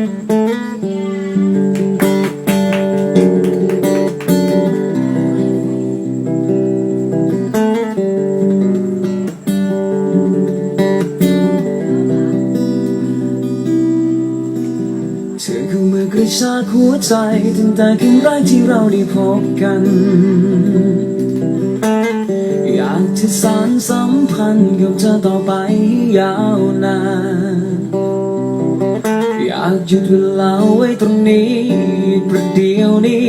เธอคือมือกระชากหัวใจตั้งแต่ครั้งแรกที่เราได้พบกัน อยากจะสานสัมพันธ์กับเธอต่อไปยาวนานากหยุดเวลาไว้ตรงนี้ประเดี๋ยวนี้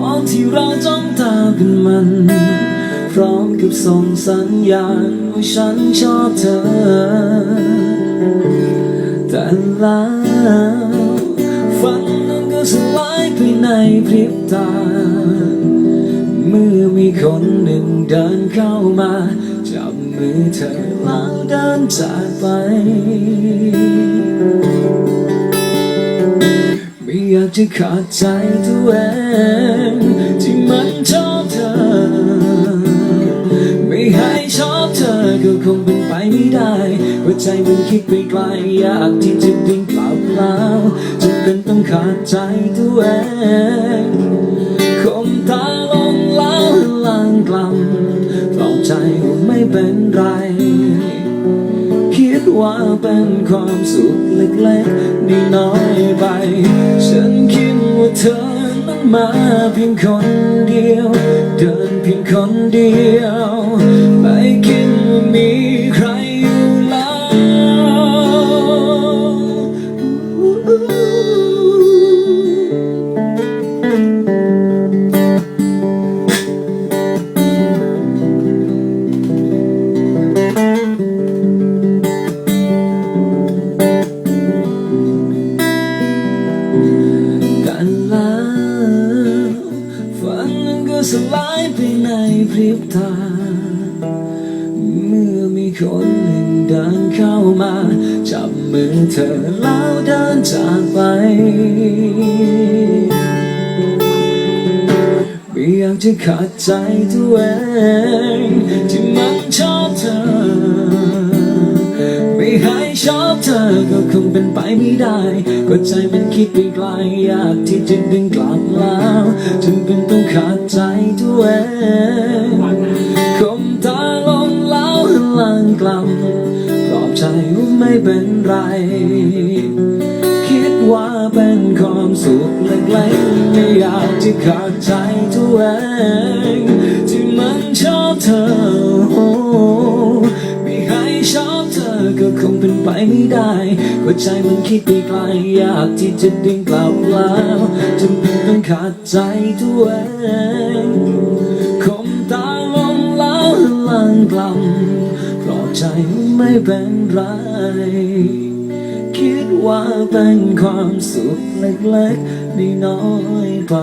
ตอนที่เราจ้องตากันมัน พร้อมกับส่งสัญญาณว่าฉันชอบเธอ แต่แล้วฝันนั้นก็สลายไปในพริบตา เมื่อมีคนหนึ่งเดินเข้ามา จับมือเธอแล้วเดินจากไป จะขาดใจตัวเองที่มันชอบเธอ ไม่ให้ชอบเธอก็คงเป็นไปไม่ได้หัวใจมันคิดไปไกลอยากที่จะดิ้งเปล่าเปล่าจนเป็นต้องขาดใจตัวเอง ว่าเป็นความสุขเล็กๆนี่น้อยไป ฉันคิดว่าเธอนั้นมาเพียงคนเดียว เดินเพียงคนเดียว ไม่คิดว่ามี สลายไปในพริบตา เมื่อมีคนหนึ่งเดินเข้ามา จับมือเธอแล้วเดินจากไปไม่อยากจะขัดใจตัวเองที่มันชอบเธอ ไม่ให้ชอบเธอก็คงเป็นไปไม่ได้ก็ใจมันคิดไปไกลอยากที่จะดึงกลับแล้วจนเป็นต้องขาดใจตัวเองคมตาลงแล้วหันหลังกลับปลอบใจว่าไม่เป็นไร คิดว่าเป็นความสุขเล็กๆไม่อยากจะขาดใจตัวเองที่มันชอบ ไปไม่ได้หัวใจมันคิดไปไกลอยากที่จะดึงกลับแล้วจนเป็นต้องขาดใจตัวเองคมตาลงแล้วหลังกลับปลอบใจไม่เป็นไร คิดว่าเป็นความสุขเล็กๆน้อยๆไป